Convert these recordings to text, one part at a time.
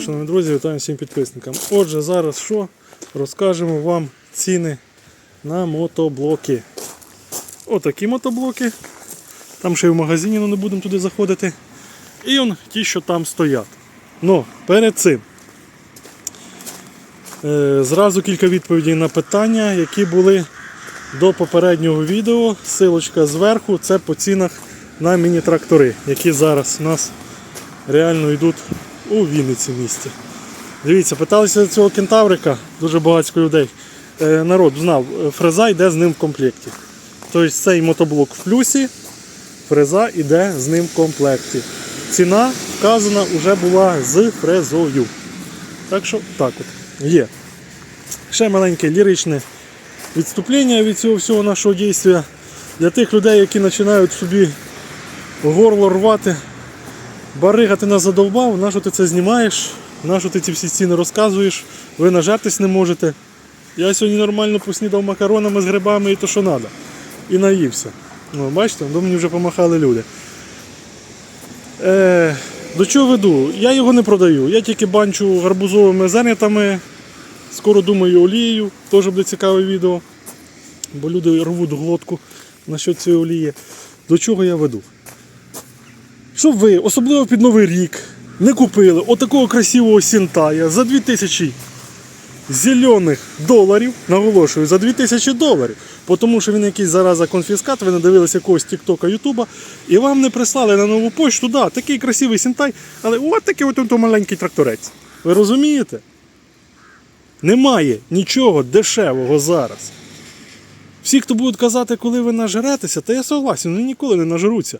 шановні друзі, вітаю всім підписникам. Отже, зараз що? Розкажемо вам ціни на мотоблоки. Отакі мотоблоки. Там ще й в магазині, але не будемо туди заходити. І он ті, що там стоять. Ну, перед цим. Е, зразу кілька відповідей на питання, які були до попереднього відео. Силочка зверху, це по цінах на міні-трактори, які зараз у нас реально йдуть у Вінниці місті. Дивіться, питалися цього кентаврика, дуже багатько людей. Е, народ знав, е, фреза йде з ним в комплекті. Тобто цей мотоблок в плюсі, фреза йде з ним в комплекті. Ціна вказана вже була з фрезою. Так що так от є. Ще маленьке ліричне відступлення від цього всього нашого дійства. Для тих людей, які починають собі горло рвати, Барига ти нас задовбав, на що ти це знімаєш, на що ти ці всі ціни розказуєш, ви нажертись не можете. Я сьогодні нормально поснідав макаронами з грибами і то, що треба. І наївся. Ну, бачите, до мені вже помахали люди. Е, до чого веду? Я його не продаю. Я тільки банчу гарбузовими зернятами. Скоро думаю олією, теж буде цікаве відео. Бо люди рвуть глотку насчет цієї олії. До чого я веду? Щоб ви, особливо під Новий рік, не купили отакого красивого сінтая за 2000 зелених доларів, наголошую, за 2000 доларів, тому що він якийсь зараза конфіскат, ви не дивилися якогось тіктока, ютуба, і вам не прислали на нову почту, да, такий красивий сінтай, але от такий от, от маленький тракторець. Ви розумієте? Немає нічого дешевого зараз. Всі, хто будуть казати, коли ви нажеретеся, та я согласен, вони ніколи не нажеруться.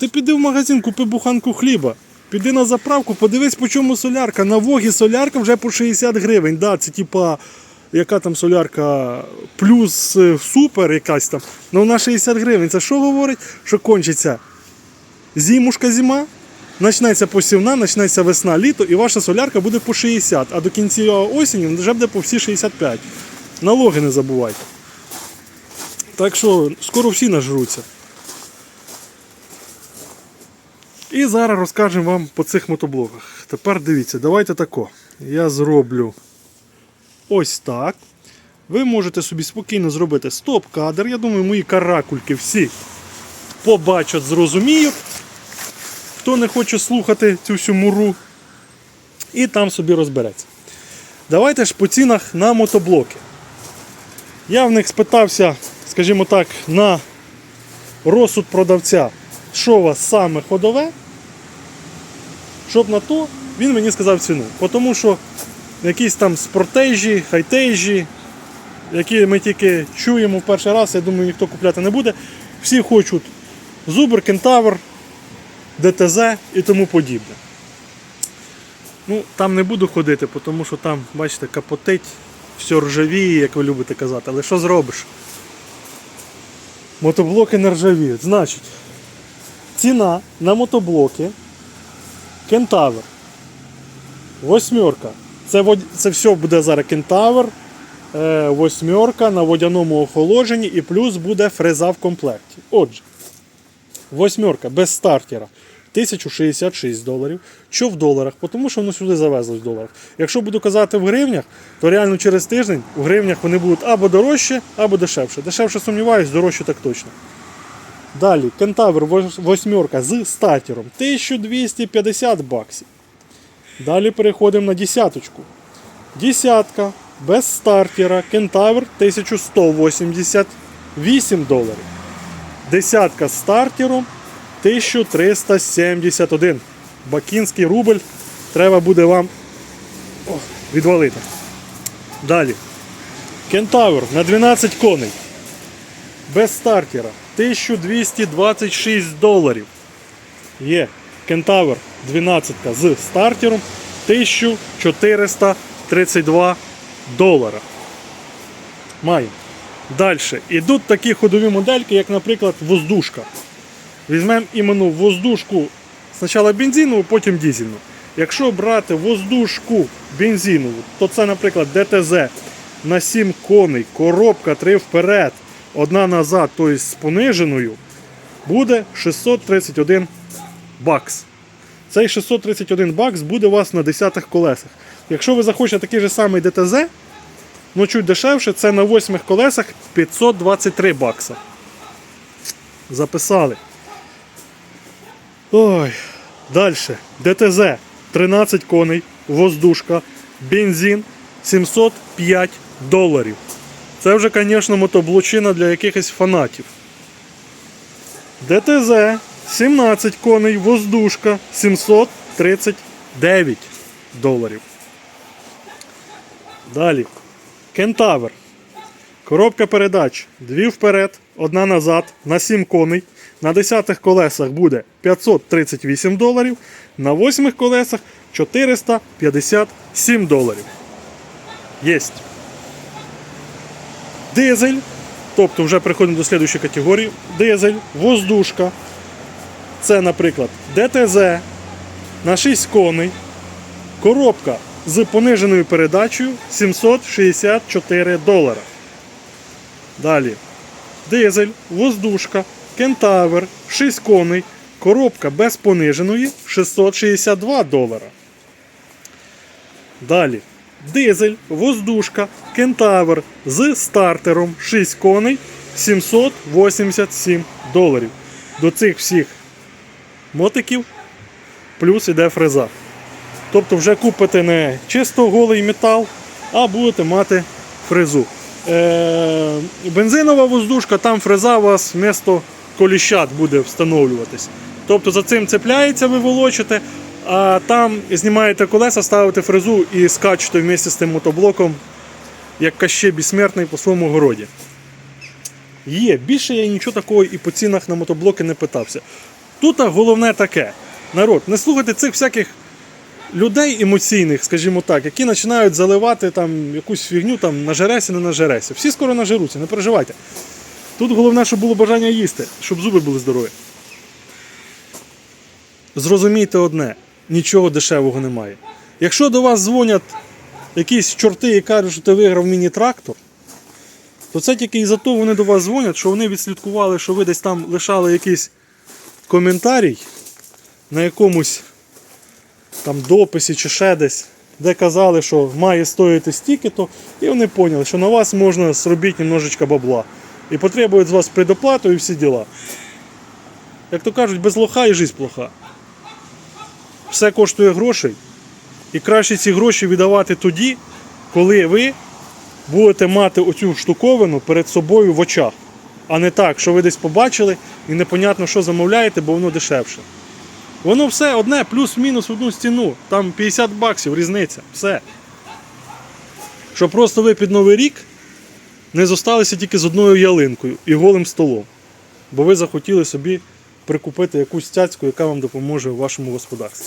Ти піди в магазин, купи буханку хліба. Піди на заправку, подивись, по чому солярка. На вогі солярка вже по 60 гривень. Да, це типа, яка там солярка плюс е, супер якась там. Ну вона 60 гривень. Це що говорить? Що кончиться зимушка зима, почнеться посівна, почнеться весна, літо, і ваша солярка буде по 60, а до кінця осені вже буде по всі 65. Налоги не забувайте. Так що скоро всі нажруться. І зараз розкажемо вам по цих мотоблоках. Тепер дивіться, давайте тако. Я зроблю ось так. Ви можете собі спокійно зробити стоп-кадр. Я думаю, мої каракульки всі побачать, зрозуміють. Хто не хоче слухати цю всю муру, і там собі розбереться. Давайте ж по цінах на мотоблоки. Я в них спитався, скажімо так, на розсуд продавця, що у вас саме ходове, щоб на то він мені сказав ціну. Тому що якісь там спортежі, хайтежі, які ми тільки чуємо в перший раз, я думаю, ніхто купляти не буде. Всі хочуть Зубр, Кентавр, ДТЗ і тому подібне. Ну, Там не буду ходити, тому що там, бачите, капотить, все ржавіє, як ви любите казати. Але що зробиш? Мотоблоки не ржавіють. Значить, ціна на мотоблоки Кентавр. Восьмерка. Це, це все буде зараз Кентавр. Е, восьмерка на водяному охолодженні і плюс буде фреза в комплекті. Отже, восьмерка без стартера 1066 доларів. Що в доларах? Тому що воно сюди завезли в доларах. Якщо буду казати в гривнях, то реально через тиждень в гривнях вони будуть або дорожче, або дешевше. Дешевше сумніваюсь, дорожче так точно. Далі, Кентавр вос- восьмерка з стартером 1250 баксів. Далі переходимо на десяточку. Десятка без стартера, Кентавр 1188 доларів. Десятка з стартером 1371. Бакінський рубль треба буде вам відвалити. Далі. Кентавр на 12 коней. Без стартера 1226 доларів. Є Кентавр 12 з стартером 1432 долара. Маємо. Далі. Ідуть такі ходові модельки, як, наприклад, воздушка. Візьмемо іменно воздушку спочатку бензинову, потім дизельну. Якщо брати воздушку бензинову, то це, наприклад, ДТЗ на 7 коней, коробка 3 вперед, одна назад, тобто з пониженою, буде 631 бакс. Цей 631 бакс буде у вас на 10 колесах. Якщо ви захочете такий же самий ДТЗ, ну чуть дешевше, це на 8 колесах 523 бакса. Записали. Ой. Далі. ДТЗ 13 коней, воздушка, бензин 705 доларів. Це вже, звісно, мотоблочина для якихось фанатів. ДТЗ 17 коней, воздушка 739 доларів. Далі. Кентавр. Коробка передач. Дві вперед, одна назад, на 7 коней. На 10 колесах буде 538 доларів, на 8 колесах 457 доларів. Єсть. Дизель. Тобто вже переходимо до слідчої категорії. Дизель, воздушка. Це, наприклад, ДТЗ на 6 коней. Коробка з пониженою передачею 764 долара. Далі. Дизель, воздушка, кентавр, 6 коней, коробка без пониженої 662 долара. Далі. Дизель, воздушка, кентавр з стартером 6 коней 787 доларів. До цих всіх мотиків плюс іде фреза. Тобто вже купите не чисто голий метал, а будете мати фрезу. Е, бензинова воздушка, там фреза у вас вмісто коліщат буде встановлюватись. Тобто за цим цепляється, ви волочите, а там знімаєте колеса, ставите фрезу і скачете вместе з тим мотоблоком, як каще безсмертний по своєму городі. Є, більше я нічого такого і по цінах на мотоблоки не питався. Тут головне таке. Народ, не слухайте цих всяких людей емоційних, скажімо так, які починають заливати там якусь фігню там нажересі, не нажересі. Всі скоро нажеруться, не переживайте. Тут головне, щоб було бажання їсти, щоб зуби були здорові. Зрозумійте одне: нічого дешевого немає. Якщо до вас дзвонять якісь чорти і кажуть, що ти виграв міні-трактор, то це тільки із-за того вони до вас дзвонять, що вони відслідкували, що ви десь там лишали якийсь коментарій на якомусь там дописі чи ще десь, де казали, що має стоїти стільки-то, і вони поняли, що на вас можна зробити немножечко бабла. І потребують з вас предоплату і всі діла. Як то кажуть, без лоха і жизнь плоха. Все коштує грошей. І краще ці гроші віддавати тоді, коли ви будете мати оцю штуковину перед собою в очах. А не так, що ви десь побачили і непонятно, що замовляєте, бо воно дешевше. Воно все одне, плюс-мінус одну стіну. Там 50 баксів різниця. Все. Що просто ви під Новий рік не зосталися тільки з одною ялинкою і голим столом. Бо ви захотіли собі прикупити якусь цяцьку, яка вам допоможе у вашому господарстві.